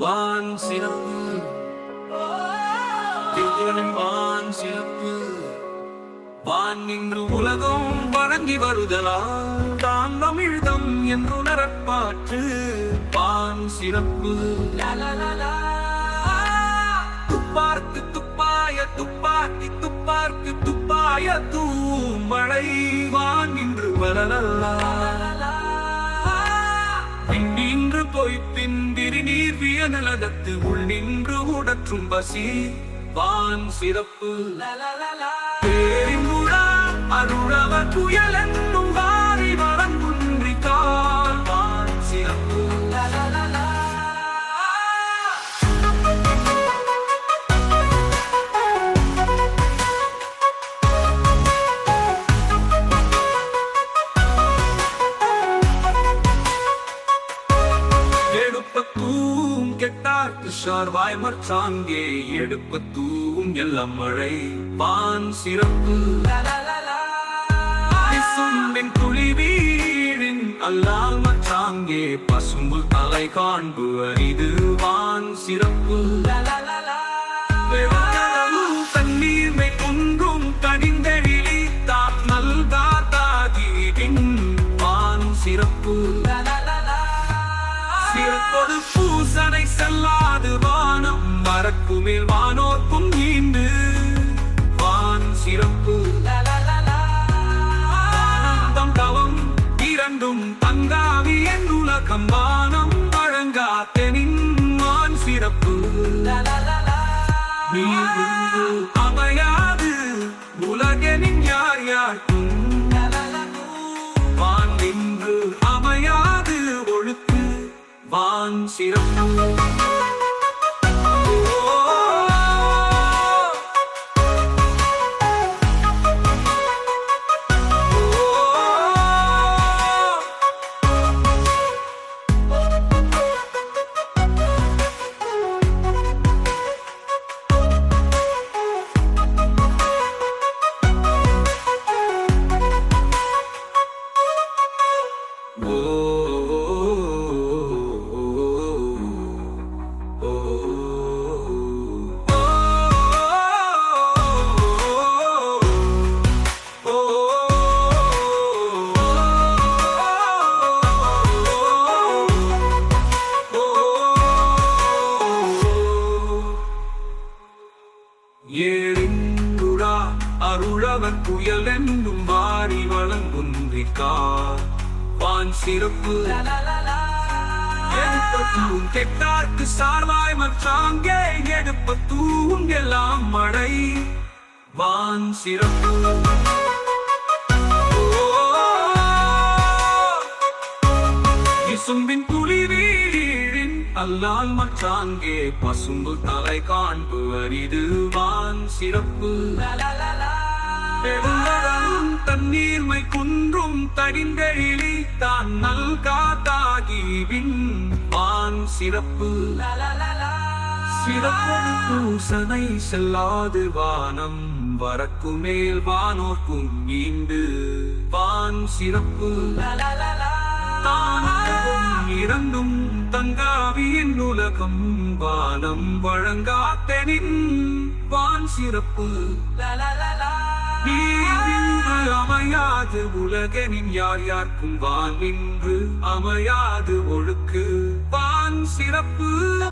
வான் சிறப்பு. வான் சிறப்பு. வான் இன்று உலகம் வழங்கி வருதலாம் தான் தமிழ்தம் என்று உணரப்பாற்று வான் சிறப்பு. துப்பார்க்கு துப்பாய துப்பாக்கி துப்பார்க்கு துப்பாய தூ மழை வான் இன்று வரலல்லா பிந்திரி நீர் வியநலகத்து உள் நின்று உடற்றும் பசி. வான் சிறப்பு. பேரிங்குழா அருளவ புயல் எடுப்பத்தூம் கெட்டார்க்கு சார்வாய் மற்றாங்கே தூவும் எல்லாம் மழை. பான் சிறப்பு. சும்பின் துளி வீழின் அல்லால் மற்றாங்கே பசும்பு தலை காண்பு அரிது வான் சிறப்பு. வெவரவு தண்ணீர்மை குன்றும் வான் சிறப்பு. இரண்டும் தங்காவி என் உலகம் வானம் வழங்கா தெனின் சிறப்பு. அமையாது. உலகெனின் யார் யாருக்கும். வான் நின்று அமையாது. ஒழுக்கு வான் சிறப்பு. அருளவன் புயல் என்னும் வாரி வளங்குன்றிக்கார் வான் சிறப்பு. எடுப்பத்தூம் கெட்டார்க்கு சார்வாய் மற்றாங்கே எடுப்பத்தூம் எல்லாம் மழை. வான் சிறப்பு. இசும்பின் துளி வீழின் அல்லால் மற்றாங்கே பசும்பு தலை காண்பு அரிது வான் சிறப்பு. பெருங்கடலும் தண்ணீர்மை குன்றும் தடிந்தெழிலி தான் நல் நல்காதாகிவின் வான் சிறப்பு. சிறப்பொரு பூசனை செல்லாது வானம். வரக்கு மேல் வானோர்க்கும் ஈண்டு வான் சிறப்பு. தானமும் இரண்டும் தங்காவியின் உலகம். வானம் வழங்காத்தனின். வான் சிறப்பு. நீரின்று அமையாது உலகனின் யார் யார்க்கும் வான் நின்று அமையாது ஒழுக்கு. வான் சிறப்பு.